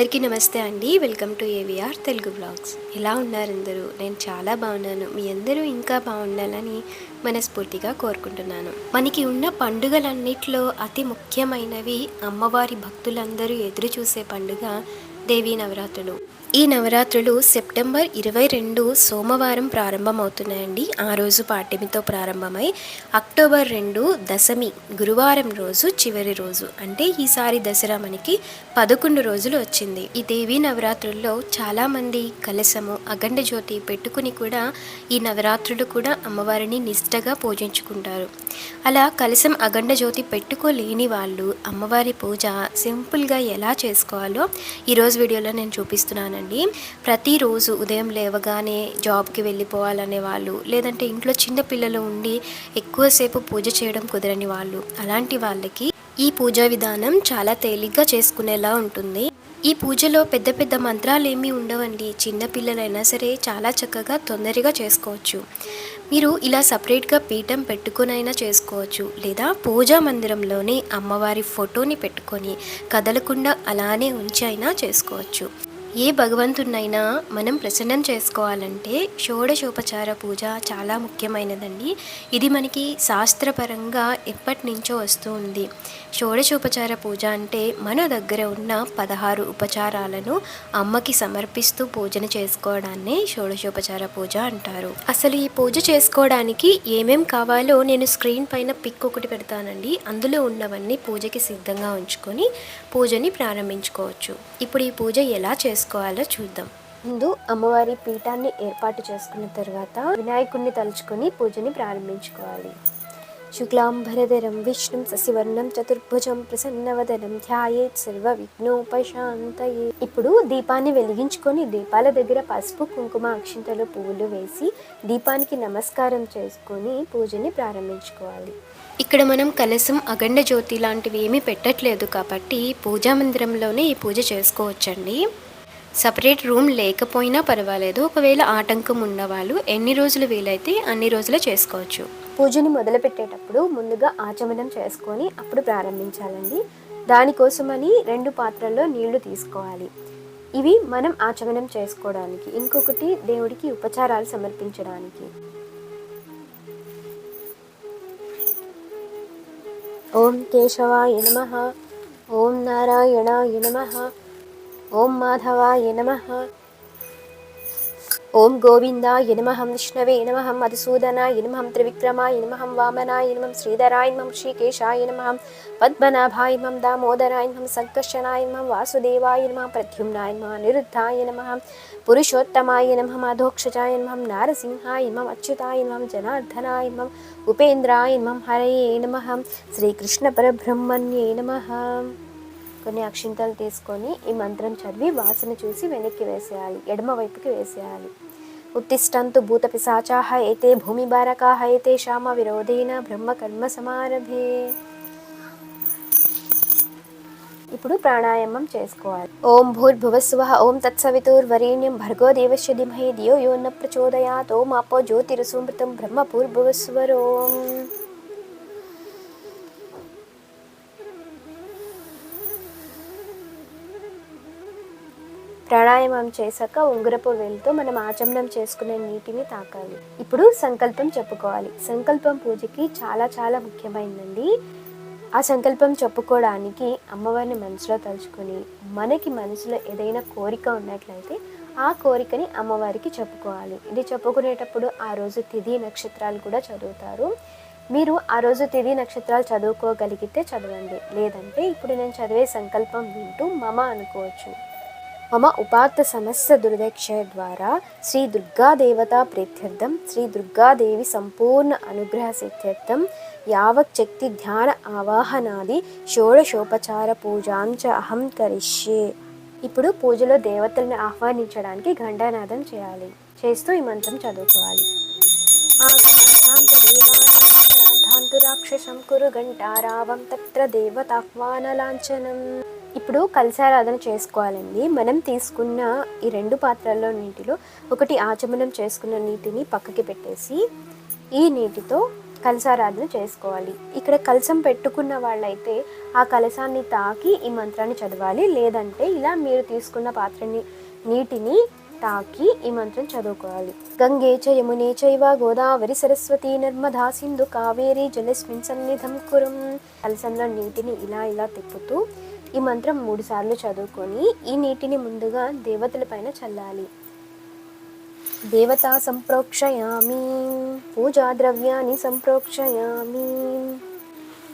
అందరికీ నమస్తే అండి. Welcome to AVR Telugu blogs. ఎలా ఉన్నారు అందరూ? నేను చాలా బాగున్నాను. మీ అందరూ ఇంకా బాగుండాలని మనస్ఫూర్తిగా కోరుకుంటున్నాను. మనకి ఉన్న పండుగలన్నిట్లో అతి ముఖ్యమైనవి అమ్మవారి భక్తులందరూ ఎదురు చూసే పండుగ దేవీ నవరాత్రులు. ఈ నవరాత్రులు సెప్టెంబర్ ఇరవై రెండు సోమవారం ప్రారంభమవుతున్నాయండి. ఆ రోజు పాఠ్యమితో ప్రారంభమై అక్టోబర్ రెండు దశమి గురువారం రోజు చివరి రోజు. అంటే ఈసారి దసరా మనకి పదకొండు రోజులు వచ్చింది. ఈ దేవి నవరాత్రుల్లో చాలామంది కలశము అఖండ జ్యోతి పెట్టుకుని కూడా ఈ నవరాత్రులు కూడా అమ్మవారిని నిష్టగా పూజించుకుంటారు. అలా కలశం అఖండ జ్యోతి పెట్టుకోలేని వాళ్ళు అమ్మవారి పూజ సింపుల్గా ఎలా చేసుకోవాలో ఈరోజు వీడియోలో నేను చూపిస్తున్నాను చేస్తానండి ప్రతిరోజు ఉదయం లేవగానే జాబ్కి వెళ్ళిపోవాలనే వాళ్ళు లేదంటే ఇంట్లో చిన్న పిల్లలు ఉండి ఎక్కువసేపు పూజ చేయడం కుదరని వాళ్ళు అలాంటి వాళ్ళకి ఈ పూజా విధానం చాలా తేలిగ్గా చేసుకునేలా ఉంటుంది. ఈ పూజలో పెద్ద పెద్ద మంత్రాలు ఏమీ ఉండవండి చిన్నపిల్లలైనా సరే చాలా చక్కగా తొందరగా చేసుకోవచ్చు. మీరు ఇలా సపరేట్గా పీఠం పెట్టుకునైనా చేసుకోవచ్చు. లేదా పూజా మందిరంలోనే అమ్మవారి ఫోటోని పెట్టుకొని కదలకుండా అలానే ఉంచి అయినా చేసుకోవచ్చు. ఏ భగవంతునైనా మనం ప్రసన్నం చేసుకోవాలంటే షోడశోపచార పూజ చాలా ముఖ్యమైనదండి. ఇది మనకి శాస్త్రపరంగా ఎప్పటి నుంచో వస్తూ ఉంది. షోడశోపచార పూజ అంటే మన దగ్గర ఉన్న పదహారు ఉపచారాలను అమ్మకి సమర్పిస్తూ పూజను చేసుకోవడాన్నే షోడశోపచార పూజ అంటారు. అసలు ఈ పూజ చేసుకోవడానికి ఏమేం కావాలో నేను స్క్రీన్ పైన పిక్ ఒకటి పెడతానండి. అందులో ఉన్నవన్నీ పూజకి సిద్ధంగా ఉంచుకొని పూజని ప్రారంభించుకోవచ్చు. ఇప్పుడు ఈ పూజ ఎలా చేసుకోవాలో చూద్దాం. ముందు అమ్మవారి పీఠాన్ని ఏర్పాటు చేసుకున్న తర్వాత వినాయకుడిని తలుచుకొని పూజని ప్రారంభించుకోవాలి. శుక్లాంబరధరం విష్ణుం శశివర్ణం చతుర్భుజం ప్రసన్నవదనం ధ్యాయేత్ సర్వ విఘ్నోపశాంతయే ఇప్పుడు దీపాన్ని వెలిగించుకొని దీపాల దగ్గర పసుపు కుంకుమ అక్షింతలు పువ్వులు వేసి దీపానికి నమస్కారం చేసుకొని పూజని ప్రారంభించుకోవాలి. ఇక్కడ మనం కలసం అఖండ జ్యోతి లాంటివి ఏమీ పెట్టట్లేదు కాబట్టి పూజా మందిరంలోనే ఈ పూజ చేసుకోవచ్చండి. సపరేట్ రూమ్ లేకపోయినా పర్వాలేదు. ఒకవేళ ఆటంకం ఉన్నవాళ్ళు ఎన్ని రోజులు వీలైతే అన్ని రోజులు చేసుకోవచ్చు. పూజని మొదలు పెట్టేటప్పుడు ముందుగా ఆచమనం చేసుకొని అప్పుడు ప్రారంభించాలండి. దానికోసమని రెండు పాత్రల్లో నీళ్ళు తీసుకోవాలి. ఇవి మనం ఆచమనం చేసుకోవడానికి ఇంకొకటి దేవుడికి ఉపచారాలు సమర్పించడానికి. ఓం కేశవాయ నమ ఓం నారాయణాయ నమ. ఓం మాధవాయ నమ. ఓం గోవిందాయ నమహం విష్ణవే నమహం మధుసూదనాయ నమహం త్రివిక్రమాయ నమహం వామనాయ నమ శ్రీధరాయ నమ శ్రీకేశాయ నమహం పద్మనాభాయ నమ దామోదరాయ నమ సంకర్షణాయ నమ వాసుదేవాయ నమ ప్రద్యుమ్నాయ నమ నిరుద్ధాయ నమహం పురుషోత్తమాయ నమహం అధోక్షజాయ నమహం నారసింహాయ నమ అచ్యుతాయ నమ జనార్దనాయ నమ ఉపేంద్రాయ నమ హరయే నమహం శ్రీకృష్ణ పరబ్రహ్మణ్యే నమ. కొన్ని అక్షింతలు తీసుకొని ఈ మంత్రం చదివి వాసన చూసి వెనక్కి వేసేయాలి ఎడమ వైపుకి వేసేయాలి. ఉత్తిష్టంతు భూత పిశాచాహ ఏతే భూమి బారకాహ అయితే శ్యామ విరోధేన బ్రహ్మ కర్మ సమారభే. ఇప్పుడు ప్రాణాయామం చేసుకోవాలి. ఓం భూర్భువస్వ ఓం తత్సవితుర్వరేణ్యం భర్గో దేవస్య ధిమహి ధియో యో న ప్రచోదయాత్ ఓం అపో జ్యోతిరసూమృతం బ్రహ్మ భూర్భువస్వరోం ప్రాణాయామం చేశాక ఉంగరపు వేలుతో మనం ఆచమనం చేసుకునే నీటిని తాకాలి. ఇప్పుడు సంకల్పం చెప్పుకోవాలి. సంకల్పం పూజకి చాలా చాలా ముఖ్యమైనదండి ఆ సంకల్పం చెప్పుకోవడానికి అమ్మవారిని మనసులో తలుచుకొని మనకి మనసులో ఏదైనా కోరిక ఉన్నట్లయితే ఆ కోరికని అమ్మవారికి చెప్పుకోవాలి. ఇది చెప్పుకునేటప్పుడు ఆ రోజు తిథి నక్షత్రాలు కూడా చదువుతారు. మీరు ఆ రోజు తిథి నక్షత్రాలు చదువుకోగలిగితే చదవండి. లేదంటే ఇప్పుడు నేను చదివే సంకల్పం వింటూ మమ అనుకోవచ్చు. మమ ఉపాత్త సమస్య దుర్దక్ష ద్వారా శ్రీ దుర్గాదేవతా ప్రీత్యర్థం శ్రీ దుర్గాదేవి సంపూర్ణ అనుగ్రహ సిద్ధ్యర్థం యావత్ శక్తి ధ్యాన ఆవాహనాది షోడశోపచార పూజాంచ అహం కరిష్యే. ఇప్పుడు పూజలో దేవతలను ఆహ్వానించడానికి ఘంటానాదం చేయాలి. చేస్తూ ఈ మంత్రం చదువుకోవాలి. రాక్షసం కురు ఘంటారావం తత్ర దేవతాహ్వానలాంఛనం ఇప్పుడు కలశారాధన చేసుకోవాలండి. మనం తీసుకున్న ఈ రెండు పాత్రల్లో నీటిలో ఒకటి ఆచమనం చేసుకున్న నీటిని పక్కకి పెట్టేసి ఈ నీటితో కలసారాధన చేసుకోవాలి. ఇక్కడ కలసం పెట్టుకున్న వాళ్ళైతే ఆ కలసాన్ని తాకి ఈ మంత్రాన్ని చదవాలి. లేదంటే ఇలా మీరు తీసుకున్న పాత్రని నీటిని తాకి ఈ మంత్రం చదువుకోవాలి. గంగే చ యమునే చైవ గోదావరి సరస్వతి నర్మదా సింధు కావేరి జలస్మిన్ సన్నిధం కురం. కలసంలో నీటిని ఇలా ఇలా తిప్పుతూ ఈ మంత్రం మూడుసార్లు చదువుకొని ఈ నీటిని ముందుగా దేవతల పైన చల్లాలి. దేవతా సంప్రోక్షయామి పూజా ద్రవ్యాన్ని సంప్రోక్షయామి.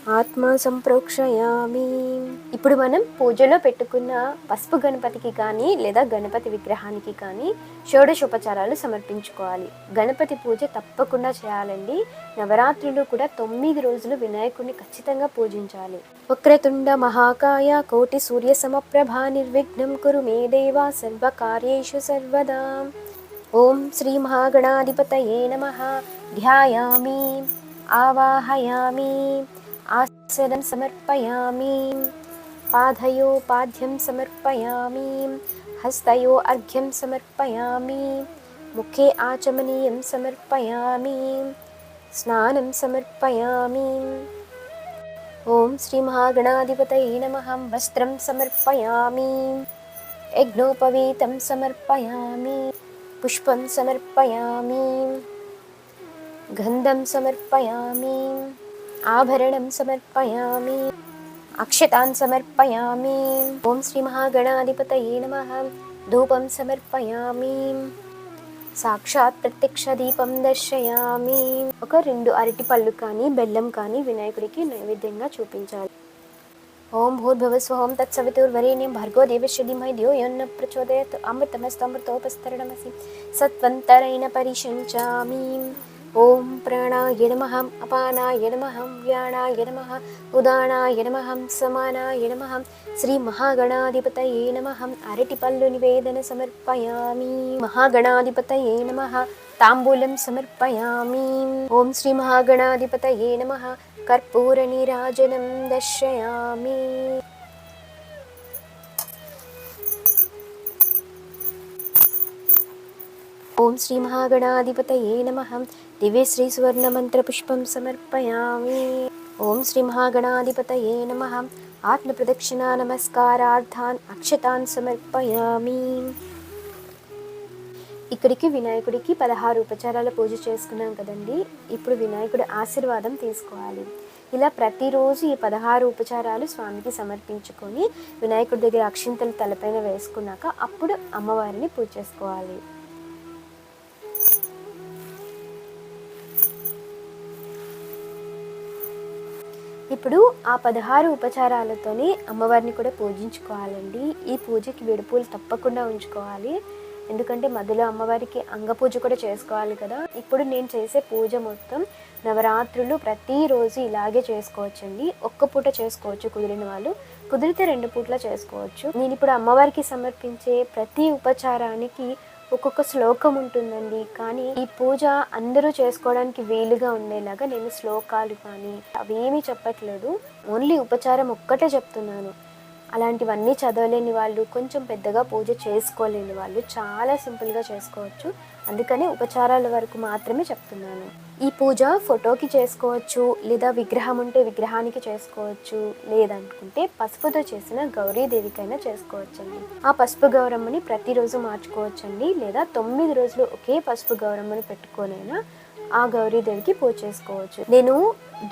ఆత్మ సంప్రోక్షయామి. ఇప్పుడు మనం పూజలో పెట్టుకున్న పసుపు గణపతికి కానీ లేదా గణపతి విగ్రహానికి కానీ షోడశోపచారాలు సమర్పించుకోవాలి. గణపతి పూజ తప్పకుండా చేయాలండి. నవరాత్రులు కూడా తొమ్మిది రోజులు వినాయకుడిని ఖచ్చితంగా పూజించాలి. వక్రతుండ మహాకాయ కోటి సూర్య సమప్రభా నిర్విఘ్నం కురు మే దేవా సర్వకార్యేషు సర్వదా. ఓం శ్రీ మహాగణాధిపతయే నమ. ధ్యాయామి. ఆవాహయామి. आसनं समर्पयामि। पाधयोपाध्यं समर्पयामि। हस्तयो अर्घ्यं समर्पयामि। मुखे आचमनीयं समर्पयामि। स्नानं समर्पयामि। ॐ श्रीमहागणाधिपतये नमहं वस्त्रं समर्पयामि। यज्ञोपवीतं समर्पयामि। पुष्पं समर्पयामि। गन्धं समर्पयामि। ఆభరణం సమర్పయామి. అక్షతాన్ సమర్పయామి. ఓం శ్రీ మహాగణాధిపతయే నమ. ధూపం సమర్పయామి. సాక్షాత్ ప్రత్యక్ష దీపం దర్శయామి. ఒక రెండు అరటి పళ్ళు కానీ బెల్లం కానీ వినాయకుడికి నైవేద్యంగా చూపించాలి. ఓం భూర్భువస్వహోం తత్సవితుర్వరేణ్యం భర్గో దేవస్య ధీమహి ధియో యన్న ప్రచోదయత్. అమృతమస్తమృతోపస్తరణమసి. సత్వంతరైన పరిశంచామి. ఓం ప్రాణాయ నమః అపానాయ నమః వ్యాణాయ నమః ఉదానాయ నమః సమానాయ నమః. శ్రీ మహాగణాధిపతయే నమః అరటి పళ్ళు నివేదన సమర్పయామి. మహాగణాధిపతయే నమః తాంబూలం సమర్పయామి. ఓం శ్రీ మహాగణాధిపతయే నమః కర్పూర నీరాజనం దర్శయామి. ఓం శ్రీ మహాగణాధిపతయే నమ దివ్య శ్రీ సువర్ణమంత్రపుష్పం సమర్పయామి ఓం శ్రీ మహాగణాధిపతయే నమ ఆత్మప్రదక్షిణ నమస్కారార్థాన్ అక్షతాన్ సమర్పయామి ఇక్కడికి వినాయకుడికి పదహారు ఉపచారాల పూజ చేసుకున్నాం కదండి. ఇప్పుడు వినాయకుడి ఆశీర్వాదం తీసుకోవాలి. ఇలా ప్రతిరోజు ఈ పదహారు ఉపచారాలు స్వామికి సమర్పించుకొని వినాయకుడి దగ్గర అక్షింతలు తలపైన వేసుకున్నాక అప్పుడు అమ్మవారిని పూజ చేసుకోవాలి. ఇప్పుడు ఆ పదహారు ఉపచారాలతోనే అమ్మవారిని కూడా పూజించుకోవాలండి. ఈ పూజకి విడుపులు తప్పకుండా ఉంచుకోవాలి. ఎందుకంటే మధ్యలో అమ్మవారికి అంగపూజ కూడా చేసుకోవాలి కదా. ఇప్పుడు నేను చేసే పూజ మొత్తం నవరాత్రులు ప్రతిరోజు ఇలాగే చేసుకోవచ్చండి. ఒక్క పూట చేసుకోవచ్చు కుదిరిన వాళ్ళు. కుదిరితే రెండు పూట్ల చేసుకోవచ్చు. నేను ఇప్పుడు అమ్మవారికి సమర్పించే ప్రతి ఉపచారానికి ఒక్కొక్క శ్లోకం ఉంటుందండి. కానీ ఈ పూజ అందరూ చేసుకోవడానికి వీలుగా ఉండేలాగా నేను శ్లోకాలు కానీ అవేమీ చెప్పట్లేదు. ఓన్లీ ఉపచారం ఒక్కటే చెప్తున్నాను. అలాంటివన్నీ చదవలేని వాళ్ళు కొంచెం పెద్దగా పూజ చేసుకోలేని వాళ్ళు చాలా సింపుల్గా చేసుకోవచ్చు. అందుకని ఉపచారాల వరకు మాత్రమే చెప్తున్నాను. ఈ పూజ ఫోటోకి చేసుకోవచ్చు లేదా విగ్రహం ఉంటే విగ్రహానికి చేసుకోవచ్చు లేదనుకుంటే పసుపుతో చేసిన గౌరీదేవికైనా చేసుకోవచ్చండి. ఆ పసుపు గౌరమ్మని ప్రతిరోజు మార్చుకోవచ్చండి లేదా తొమ్మిది రోజులు ఒకే పసుపు గౌరమ్మని పెట్టుకోనైనా ఆ గౌరీదేవికి పూజ చేసుకోవచ్చు. నేను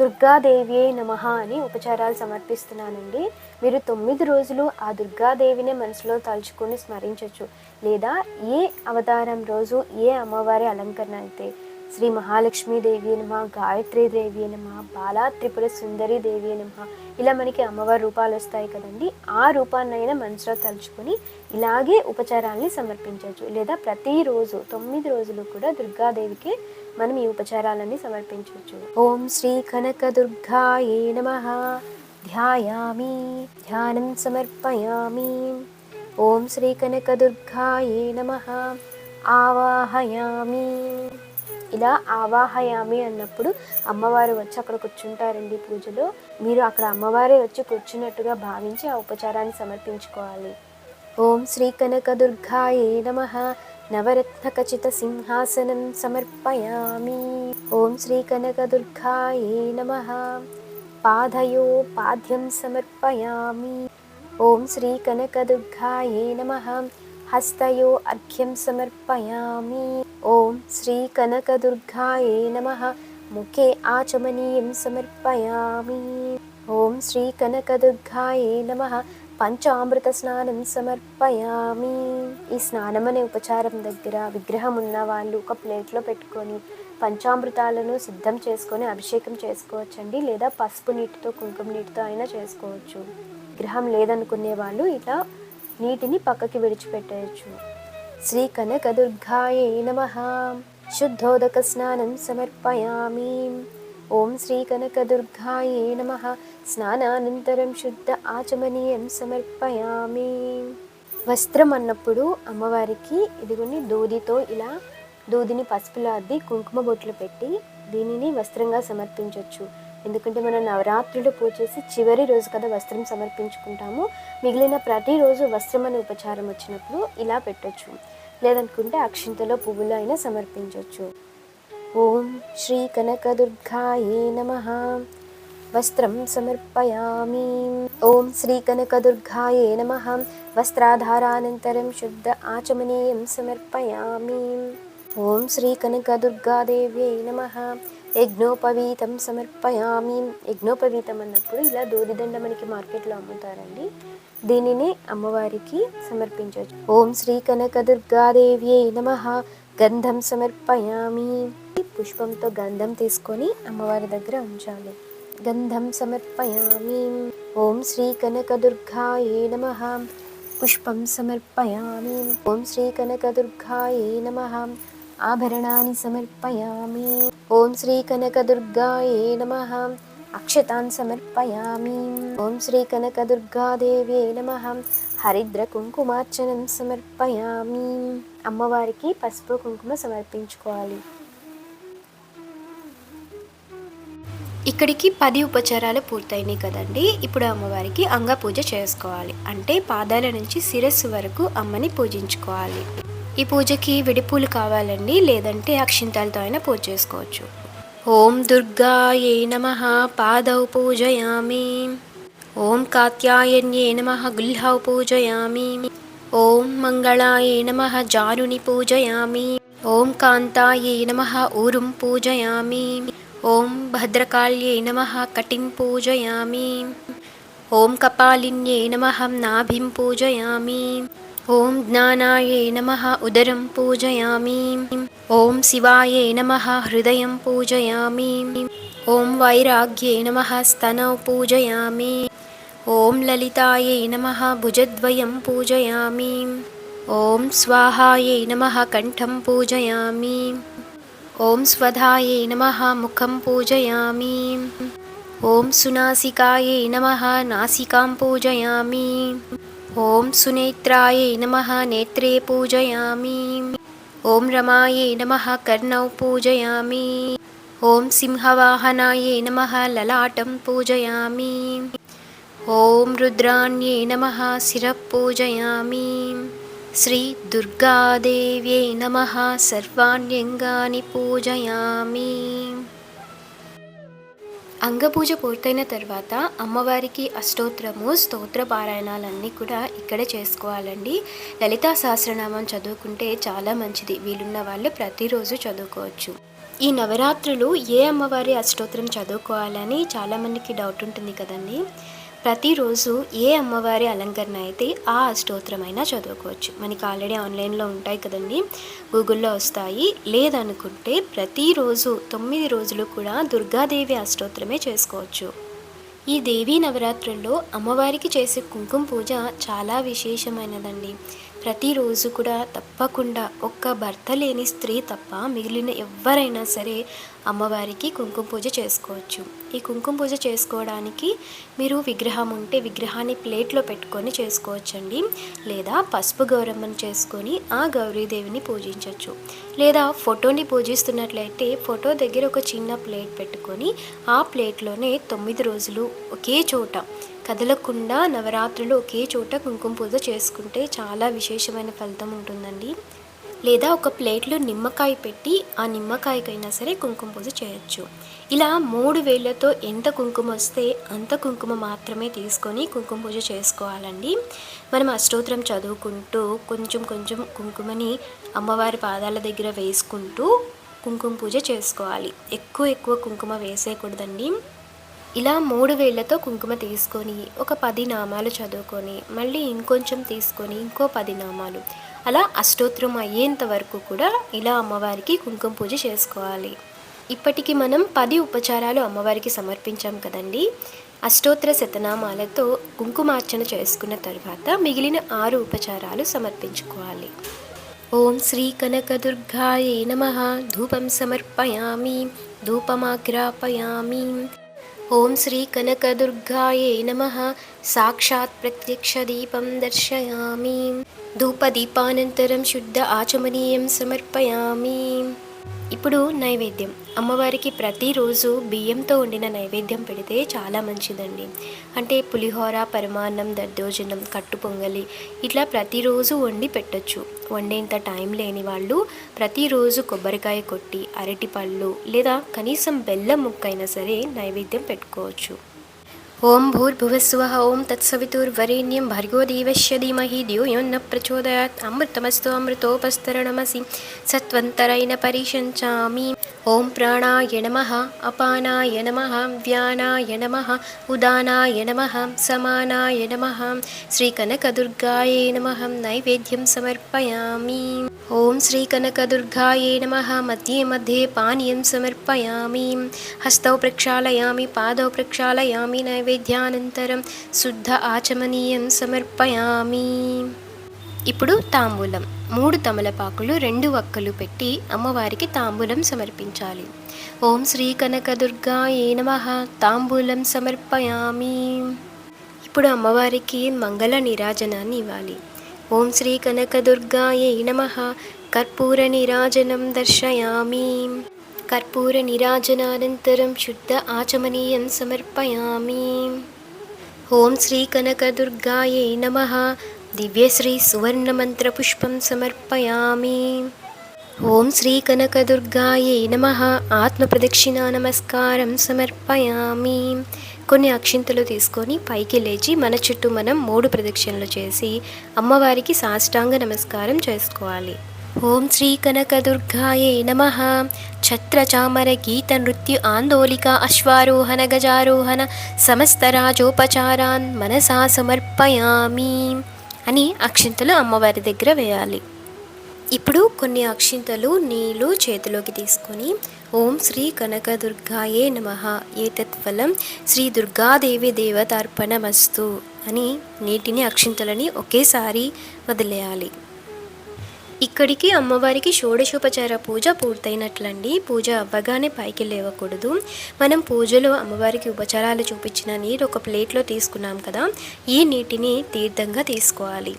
దుర్గాదేవి నమః అని ఉపచారాలు సమర్పిస్తున్నానండి. మీరు తొమ్మిది రోజులు ఆ దుర్గాదేవినే మనసులో తలుచుకొని స్మరించవచ్చు లేదా ఏ అవతారం రోజు ఏ అమ్మవారి అలంకరణ అయితే శ్రీ మహాలక్ష్మీదేవి నమ గాయత్రీదేవి నమ బాలా త్రిపుర సుందరి దేవి నమ. ఇలా మనకి అమ్మవారి రూపాలు వస్తాయి కదండి. ఆ రూపాన్నైనా మనసులో తలుచుకొని ఇలాగే ఉపచారాల్ని సమర్పించవచ్చు. లేదా ప్రతిరోజు తొమ్మిది రోజులు కూడా దుర్గాదేవికి మనం ఈ ఉపచారాలన్నీ సమర్పించవచ్చు. ఓం శ్రీ కనక దుర్గాయే నమ. ధ్యాయామి ధ్యానం సమర్పయామి. ఓం శ్రీ కనక దుర్గాయే నమ. ఆవాహయామి. ఇలా ఆవాహయామి అన్నప్పుడు అమ్మవారు వచ్చి అక్కడ కూర్చుంటారండి పూజలో. మీరు అక్కడ అమ్మవారే వచ్చి కూర్చున్నట్టుగా భావించి ఆ ఉపచారాన్ని సమర్పించుకోవాలి. ఓం శ్రీ కనకదుర్గాయే నమ. నవరత్నకచిత సింహాసనం సమర్పయామి. ఓం శ్రీ కనకదుర్గాయే నమ. పాదయో పాద్యం సమర్పయామి. ఓం శ్రీ కనకదుర్గాయే నమ. హస్తయో అర్ఘ్యం సమర్పయామి ఓం శ్రీ కనకదుర్గాయే నమ ముఖే ఆచమనీయం సమర్పయామి ఓం శ్రీ కనకదుర్గాయే నమ పంచామృత స్నానం సమర్పయామి ఈ స్నానం అనే ఉపచారం దగ్గర విగ్రహం ఉన్న వాళ్ళు ఒక ప్లేట్లో పెట్టుకొని పంచామృతాలను సిద్ధం చేసుకొని అభిషేకం చేసుకోవచ్చండి. లేదా పసుపు నీటితో కుంకుమ నీటితో అయినా చేసుకోవచ్చు. విగ్రహం లేదనుకునే వాళ్ళు ఇలా నీటిని పక్కకి విడిచిపెట్టేయచ్చు. శ్రీ కనకదుర్గాయ నమ. శుద్ధోదక స్నానం సమర్పయామి. ఓం శ్రీ కనకదుర్గాయ నమ. స్నానానంతరం శుద్ధ ఆచమనీయం సమర్పయామి. వస్త్రం అన్నప్పుడు అమ్మవారికి ఇదిగోని దూదితో ఇలా దూదిని పసుపులో అద్ది కుంకుమ బొట్లు పెట్టి దీనిని వస్త్రంగా సమర్పించవచ్చు ఎందుకంటే మనం నవరాత్రులు పూజ చేసి చివరి రోజు కదా వస్త్రం సమర్పించుకుంటాము. మిగిలిన ప్రతిరోజు వస్త్రం అనే ఉపచారం వచ్చినప్పుడు ఇలా పెట్టొచ్చు. లేదనుకుంటే అక్షింతలో పువ్వులు అయినా సమర్పించవచ్చు ఓం శ్రీ కనకదుర్గాయే నమ. వస్త్రం సమర్పయామి. ఓం శ్రీ కనకదుర్గాయే నమ. వస్త్రాధారానంతరం శుద్ధ ఆచమనీయం సమర్పయామి. ఓం శ్రీ కనకదుర్గాదేవ్యై నమ. యజ్ఞోపవీతం సమర్పయామి. యజ్ఞోపవీతం అన్నప్పుడు ఇలా దూదిదండ మనకి మార్కెట్లో అమ్ముతారండి. దీనిని అమ్మవారికి సమర్పించవచ్చు. ఓం శ్రీ కనకదుర్గాదేవ్యై నమ. గంధం సమర్పయామి. పుష్పంతో గంధం తీసుకొని అమ్మవారి దగ్గర ఉంచాలి. గంధం సమర్పయామి. ఓం శ్రీ కనకదుర్గాయే నమ. పుష్పం సమర్పయామి. ఓం శ్రీ కనకదుర్గాయే నమ. ఆభరణాన్ని సమర్పయామి. ఓం శ్రీ కనకదుర్గాయే నమ. అక్షతాన్ సమర్పయామి. ఓం శ్రీ కనకదుర్గాదేవ్యే నమ. హరిద్ర కుంకుమార్చనం సమర్పయామి. అమ్మవారికి పసుపు కుంకుమ సమర్పించుకోవాలి. ఇక్కడికి పది ఉపచారాలు పూర్తయినాయి కదండి. ఇప్పుడు అమ్మవారికి అంగ పూజ చేసుకోవాలి. అంటే పాదాల నుంచి శిరస్సు వరకు అమ్మని పూజించుకోవాలి. ఈ పూజకి విడిపూలు కావాలండి లేదంటే అక్షింతాలతో అయినా పూజ చేసుకోవచ్చు. ఓం దుర్గాయే నమ పాదౌ పూజయామి. ఓం కాత్యాయన్యే నమ గుల్హౌ పూజయామి. ఓం మంగళాయే నమ జారుని పూజయామి. ఓం కాంతాయే నమ ఊరుం పూజయామి. ఓం భద్రకాళ్యే నమ కటిం పూజయామి. ఓం కపాలిన్యే నమ నాభిం పూజయామి. ఓం జ్ఞానాయే నమ ఉదరం పూజయామి. ఓం శివాయే నమ హృదయం పూజయామి. ఓం వైరాగ్యే నమ స్తనౌ పూజయామి. ఓం లలితాయే నమ భుజద్వయం పూజయామి. ఓం స్వాహాయే నమ కంఠం పూజయామి. ఓం స్వధాయే నమ ముఖం పూజయామి. ఓం సునాసికాయే నమ నాసికాం పూజయామి. ॐ सुनेत्रायै नमः नेत्रे पूजयामि। ॐ रमायै नमः कर्णौ पूजयामि। ॐ सिंहवाहनायै नमः ललाटं पूजयामि। ॐ रुद्राण्यै नमः शिरः पूजयामि। श्रीदुर्गादेव्यै नमः सर्वाण्यङ्गानि पूजयामि। అంగపూజ పూర్తయిన తర్వాత అమ్మవారికి అష్టోత్తరము స్తోత్ర పారాయణాలన్నీ కూడా ఇక్కడే చేసుకోవాలండి. లలితా సహస్రనామం చదువుకుంటే చాలా మంచిది. వీలున్న వాళ్ళు ప్రతిరోజు చదువుకోవచ్చు. ఈ నవరాత్రులు ఏ అమ్మవారి అష్టోత్తరం చదువుకోవాలని చాలామందికి డౌట్ ఉంటుంది కదండి. ప్రతిరోజు ఏ అమ్మవారి అలంకరణ అయితే ఆ అష్టోత్తరమైనా చదువుకోవచ్చు. మనకి ఆల్రెడీ ఆన్లైన్లో ఉంటాయి కదండి. గూగుల్లో వస్తాయి. లేదనుకుంటే ప్రతిరోజు తొమ్మిది రోజులు కూడా దుర్గాదేవి అష్టోత్తరమే చేసుకోవచ్చు. ఈ దేవీ నవరాత్రుల్లో అమ్మవారికి చేసే కుంకుమ పూజ చాలా విశేషమైనదండి. ప్రతిరోజు కూడా తప్పకుండా ఒక్క భర్త లేని స్త్రీ తప్ప మిగిలిన ఎవరైనా సరే అమ్మవారికి కుంకుమ పూజ చేసుకోవచ్చు. ఈ కుంకుమ పూజ చేసుకోవడానికి మీరు విగ్రహం ఉంటే విగ్రహాన్ని ప్లేట్లో పెట్టుకొని చేసుకోవచ్చండి. లేదా పసుపు గౌరమ్మను చేసుకొని ఆ గౌరీదేవిని పూజించవచ్చు లేదా ఫోటోని పూజిస్తున్నట్లయితే ఫోటో దగ్గర ఒక చిన్న ప్లేట్ పెట్టుకొని ఆ ప్లేట్లోనే తొమ్మిది రోజులు ఒకే చోట కదలకుండా నవరాత్రులు ఒకే చోట కుంకుమ పూజ చేసుకుంటే చాలా విశేషమైన ఫలితం ఉంటుందండి. లేదా ఒక ప్లేట్లో నిమ్మకాయ పెట్టి ఆ నిమ్మకాయకైనా సరే కుంకుమ పూజ చేయొచ్చు. ఇలా మూడు వేళ్ళతో ఎంత కుంకుమ వస్తే అంత కుంకుమ మాత్రమే తీసుకొని కుంకుమ పూజ చేసుకోవాలండి. మనం అష్టోత్తరం చదువుకుంటూ కొంచెం కొంచెం కుంకుమని అమ్మవారి పాదాల దగ్గర వేసుకుంటూ కుంకుమ పూజ చేసుకోవాలి. ఎక్కువ ఎక్కువ కుంకుమ వేసేయకూడదండి. ఇలా మూడు వేళ్ళతో కుంకుమ తీసుకొని ఒక పది నామాలు చదువుకొని మళ్ళీ ఇంకొంచెం తీసుకొని ఇంకో పది నామాలు. అలా అష్టోత్తరం అయ్యేంత వరకు కూడా ఇలా అమ్మవారికి కుంకుమ పూజ చేసుకోవాలి. ఇప్పటికి మనం పది ఉపచారాలు అమ్మవారికి సమర్పించాం కదండి. అష్టోత్తర శతనామాలతో కుంకుమార్చన చేసుకున్న తర్వాత మిగిలిన ఆరు ఉపచారాలు సమర్పించుకోవాలి. ఓం శ్రీ కనకదుర్గాయ నమ. ధూపం సమర్పయామి. ధూపమాగ్రాపయామి ॐ श्रीकनकदुर्गायै नमः। साक्षात् प्रत्यक्षदीपं दर्शयामि। धूपदीपानन्तरं शुद्ध आचमनीयं समर्पयामि। ఇప్పుడు నైవేద్యం. అమ్మవారికి ప్రతిరోజు బియ్యంతో వండిన నైవేద్యం పెడితే చాలా మంచిదండి. అంటే పులిహోర పరమాన్నం దద్దోజనం కట్టు పొంగలి ఇట్లా ప్రతిరోజు వండి పెట్టచ్చు. వండేంత టైం లేని వాళ్ళు ప్రతిరోజు కొబ్బరికాయ కొట్టి అరటిపళ్ళు లేదా కనీసం బెల్లం ముక్కైనా సరే నైవేద్యం పెట్టుకోవచ్చు. ఓం భూర్భువస్వ ఓం తత్సవితుర్వరేణ్యం భర్గో దేవస్య ధీమహి ధియో ప్రచోదయాత్ అమృతమస్తు అమృతోపస్తరణమసి సత్వంతరైన పరిశంచామి ఓం ప్రాణాయ నమ అపానాయ నమ వ్యానాయ నమ ఉదానాయ నమ సమానాయ నమ. శ్రీ శ్రీకనకదుర్గాయ నమ నైవేద్యం సమర్పయామి. ఓం శ్రీ శ్రీకనకదుర్గాయ నమ మధ్యే మధ్యే పానీయం సమర్పయామి. హస్తౌ ప్రక్షాళయామి పాదౌ ప్రక్షాళయామి నైవేద్యానంతరం శుద్ధ ఆచమనీయం సమర్పయామి. ఇప్పుడు తాంబూలం. మూడు తమలపాకులు రెండు వక్కలు పెట్టి అమ్మవారికి తాంబూలం సమర్పించాలి. ఓం శ్రీ ఏ నమ. తాంబూలం సమర్పయామి. ఇప్పుడు అమ్మవారికి మంగళ నిరాజనాన్ని ఇవ్వాలి. ఓం శ్రీ కనకదుర్గాయ నమ. కర్పూర నిరాజనం దర్శయామి. కర్పూర నిరాజనానంతరం శుద్ధ ఆచమనీయం సమర్పయామి. ఓం శ్రీ కనకదుర్గాయ నమ. దివ్యశ్రీ సువర్ణమంత్రపుష్పం సమర్పయామి ఓం శ్రీ కనకదుర్గాయే నమ ఆత్మప్రదక్షిణ నమస్కారం సమర్పయామి కొన్ని అక్షింతలు తీసుకొని పైకి లేచి మన చుట్టూ మనం మూడు ప్రదక్షిణలు చేసి అమ్మవారికి సాష్టాంగ నమస్కారం చేసుకోవాలి. ఓం శ్రీ కనకదుర్గాయే నమ ఛత్రచామర గీత నృత్య ఆందోళిక అశ్వారోహణ గజారోహణ సమస్త రాజోపచారాన్ మనసా సమర్పయామి। అని అక్షింతలు అమ్మవారి దగ్గర వేయాలి. ఇప్పుడు కొన్ని అక్షింతలు నీళ్ళు చేతిలోకి తీసుకొని ఓం శ్రీ కనకదుర్గాయే నమ. ఏతత్ ఫలం శ్రీ దుర్గాదేవి దేవతార్పణమస్తు అని నీటిని అక్షింతలని ఒకేసారి వదిలేయాలి. ఇక్కడికి అమ్మవారికి షోడశోపచార పూజ పూర్తయినట్లండి. పూజ అవ్వగానే పైకి లేవకూడదు. మనం పూజలో అమ్మవారికి ఉపచారాలు చూపించిన నీరు ఒక ప్లేట్లో తీసుకున్నాం కదా ఈ నీటిని తీర్థంగా తీసుకోవాలి.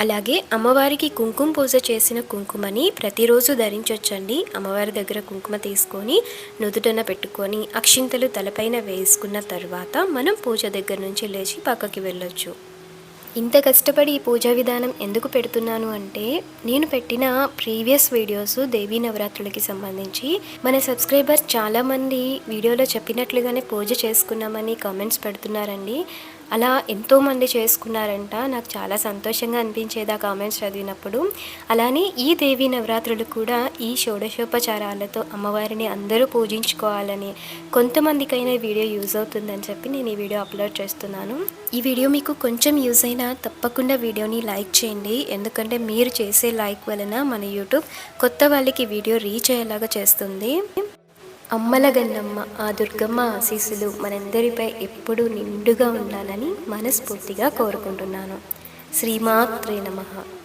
అలాగే అమ్మవారికి కుంకుమ పూజ చేసిన కుంకుమని ప్రతిరోజు ధరించొచ్చండి. అమ్మవారి దగ్గర కుంకుమ తీసుకొని నుదుటన పెట్టుకొని అక్షింతలు తలపైన వేసుకున్న తర్వాత మనం పూజ దగ్గర నుంచి లేచి పక్కకి వెళ్ళొచ్చు. ఇంత కష్టపడి ఈ పూజా విధానం ఎందుకు పెడుతున్నాను అంటే నేను పెట్టిన ప్రీవియస్ వీడియోస్ దేవీ నవరాత్రులకి సంబంధించి. మన సబ్స్క్రైబర్ చాలామంది వీడియోలో చెప్పినట్లుగానే పూజ చేసుకున్నామని కామెంట్స్ పెడుతున్నారండి. అలా ఎంతోమంది చేసుకున్నారంట. నాకు చాలా సంతోషంగా అనిపించేది ఆ కామెంట్స్ చదివినప్పుడు. అలానే ఈ దేవి నవరాత్రులు కూడా ఈ షోడశోపచారాలతో అమ్మవారిని అందరూ పూజించుకోవాలని కొంతమందికైనా ఈ వీడియో యూజ్ అవుతుందని చెప్పి నేను ఈ వీడియో అప్లోడ్ చేస్తున్నాను. ఈ వీడియో మీకు కొంచెం యూజ్ అయినా తప్పకుండా వీడియోని లైక్ చేయండి. ఎందుకంటే మీరు చేసే లైక్ వలన మన యూట్యూబ్ కొత్త వాళ్ళకి వీడియో రీచ్ అయ్యేలాగా చేస్తుంది. అమ్మల గన్నమ్మ ఆ దుర్గమ్మ ఆశీస్సులు మనందరిపై ఎప్పుడూ నిండుగా ఉండాలని మనస్ఫూర్తిగా కోరుకుంటున్నాను. శ్రీమాత్రే నమః.